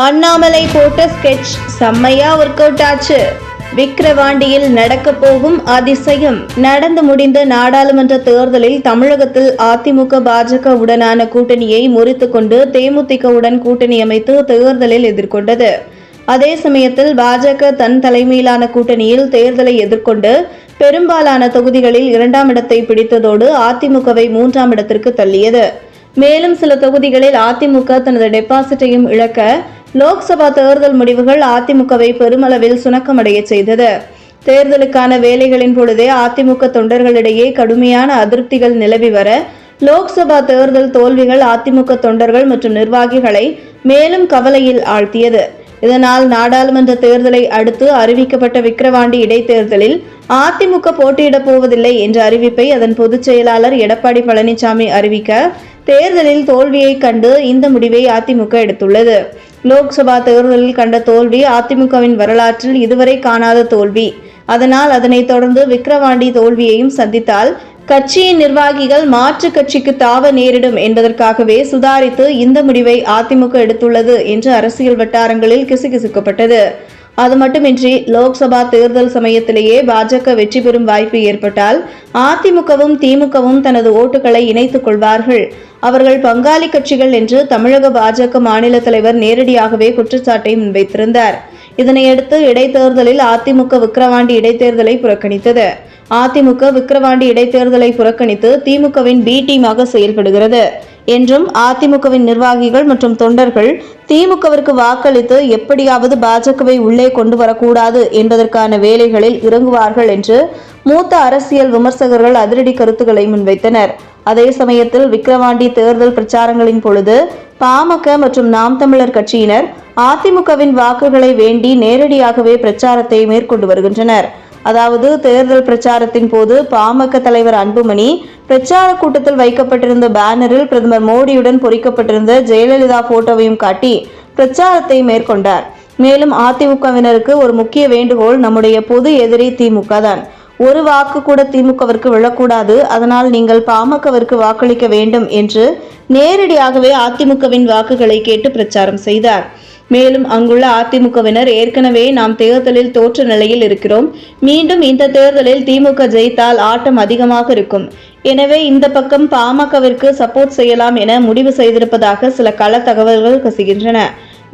அண்ணாமலை போட்ட ஸ்கெட்ச் செம்மையா work out ஆச்சு. விக்கிரவாண்டியில் நடக்க போகும் அதிசயம். நடந்து முடிந்த நாடாளுமன்ற தேர்தலில் தமிழகத்தில் அதிமுக பாஜக உடனான கூட்டணியை முறித்துக்கொண்டு தேமுதிகவுடன் கூட்டணி அமைத்து தேர்தலில் எதிர்கொண்டது. அதே சமயத்தில் பாஜக தன் தலைமையிலான கூட்டணியில் தேர்தலை எதிர்கொண்டு பெரும்பாலான தொகுதிகளில் இரண்டாம் இடத்தை பிடித்ததோடு அதிமுகவை மூன்றாம் இடத்திற்கு தள்ளியது. மேலும் சில தொகுதிகளில் அதிமுக தனது டெபாசிட்டையும் இழக்க லோக்சபா தேர்தல் முடிவுகள் அதிமுகவை பெருமளவில் சுணக்கமடைய செய்தது. தேர்தலுக்கான வேலைகளின் பொழுதே அதிமுக தொண்டர்களிடையே கடுமையான அதிருப்திகள் நிலவி வர லோக்சபா தேர்தல் தோல்விகள் அதிமுக தொண்டர்கள் மற்றும் நிர்வாகிகளை மேலும் கவலையில் ஆழ்த்தியது. இதனால் நாடாளுமன்ற தேர்தலை அடுத்து அறிவிக்கப்பட்ட விக்கிரவாண்டி இடைத்தேர்தலில் அதிமுக போட்டியிடப் போவதில்லை என்ற அறிவிப்பை அதன் பொதுச் செயலாளர் எடப்பாடி பழனிசாமி அறிவிக்க தேர்தலில் தோல்வியை கண்டு இந்த முடிவை அதிமுக எடுத்துள்ளது. லோக்சபா தேர்தலில் கண்ட தோல்வி அதிமுகவின் வரலாற்றில் இதுவரை காணாத தோல்வி. அதனால் அதனைத் தொடர்ந்து விக்கிரவாண்டி தோல்வியையும் சந்தித்தால் கட்சியின் நிர்வாகிகள் மாற்று கட்சிக்கு தாவ நேரிடும் என்பதற்காகவே சுதாரித்து இந்த முடிவை அதிமுக எடுத்துள்ளது என்று அரசியல் வட்டாரங்களில் கிசுகிசுக்கப்பட்டது. அது மட்டுமின்றி லோக்சபா தேர்தல் சமயத்திலேயே பாஜக வெற்றி பெறும் வாய்ப்பு ஏற்பட்டால் அதிமுகவும் திமுகவும் தனது ஓட்டுகளை இணைத்துக் கொள்வார்கள். அவர்கள் பங்காளி கட்சிகள் என்று தமிழக பாஜக மாநில தலைவர் நேரடியாகவே குற்றச்சாட்டை முன்வைத்திருந்தார். இதனையடுத்து இடைத்தேர்தலில் அதிமுக விக்கிரவாண்டி இடைத்தேர்தலை புறக்கணித்தது. அதிமுக விக்கிரவாண்டி இடைத்தேர்தலை புறக்கணித்து திமுகவின் பி டீமாக செயல்படுகிறது. என்றும் அதிமுகவின் நிர்வாகிகள் மற்றும் தொண்டர்கள் திமுகவிற்கு வாக்களித்து எப்படியாவது பாஜகவை உள்ளே கொண்டு வரக்கூடாது என்பதற்கான வேலைகளில் இறங்குவார்கள் என்று மூத்த அரசியல் விமர்சகர்கள் அதிரடி கருத்துக்களை முன்வைத்தனர். அதே சமயத்தில் விக்கிரவாண்டி தேர்தல் பிரச்சாரங்களின் பொழுது பாமக மற்றும் நாம் தமிழர் கட்சியினர் அதிமுகவின் வாக்குகளை வேண்டி நேரடியாகவே பிரச்சாரத்தை மேற்கொண்டு வருகின்றனர். அதாவது தேர்தல் பிரச்சாரத்தின் போது பாமக தலைவர் அன்புமணி பிரச்சார கூட்டத்தில் வைக்கப்பட்டிருந்த பேனரில் பிரதமர் மோடியுடன் பொறிக்கப்பட்டிருந்த ஜெயலலிதா போட்டோவையும் காட்டி பிரச்சாரத்தை மேற்கொண்டார். மேலும் அதிமுகவினருக்கு ஒரு முக்கிய வேண்டுகோள் நம்முடைய பொது எதிரி திமுக தான் ஒரு வாக்கு கூட திமுகவிற்கு விழக்கூடாது. அதனால் நீங்கள் பாமகவிற்கு வாக்களிக்க வேண்டும் என்று நேரடியாகவே அதிமுகவின் வாக்குகளை கேட்டு பிரச்சாரம் செய்தார். மேலும் அங்குள்ள அதிமுகவினர் ஏற்கனவே நாம் தேர்தலில் தோற்ற நிலையில் இருக்கிறோம். மீண்டும் இந்த தேர்தலில் திமுக ஜெயித்தால் ஆட்டம் அதிகமாக இருக்கும். எனவே இந்த பக்கம் பாமகவிற்கு சப்போர்ட் செய்யலாம் என முடிவு செய்திருப்பதாக சில கள தகவல்கள் கசிகின்றன.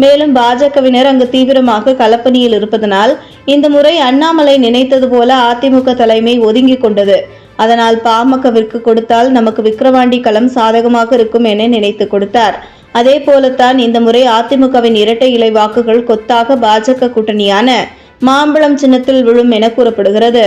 மேலும் பாஜகவினர் அங்கு தீவிரமாக களப்பணியில் இருப்பதனால் இந்த முறை அண்ணாமலை நினைத்தது போல அதிமுக தலைமை ஒதுங்கிக் கொண்டது. அதனால் பாமகவிற்கு கொடுத்தால் நமக்கு விக்கிரவாண்டி களம் சாதகமாக இருக்கும் என நினைத்து கொடுத்தார். அதே போலத்தான் இந்த முறை அதிமுகவின் இரட்டை இலை வாக்குகள் கொத்தாக பாஜக கூட்டணியான மாம்பழம் சின்னத்தில் விழும் என கூறப்படுகிறது.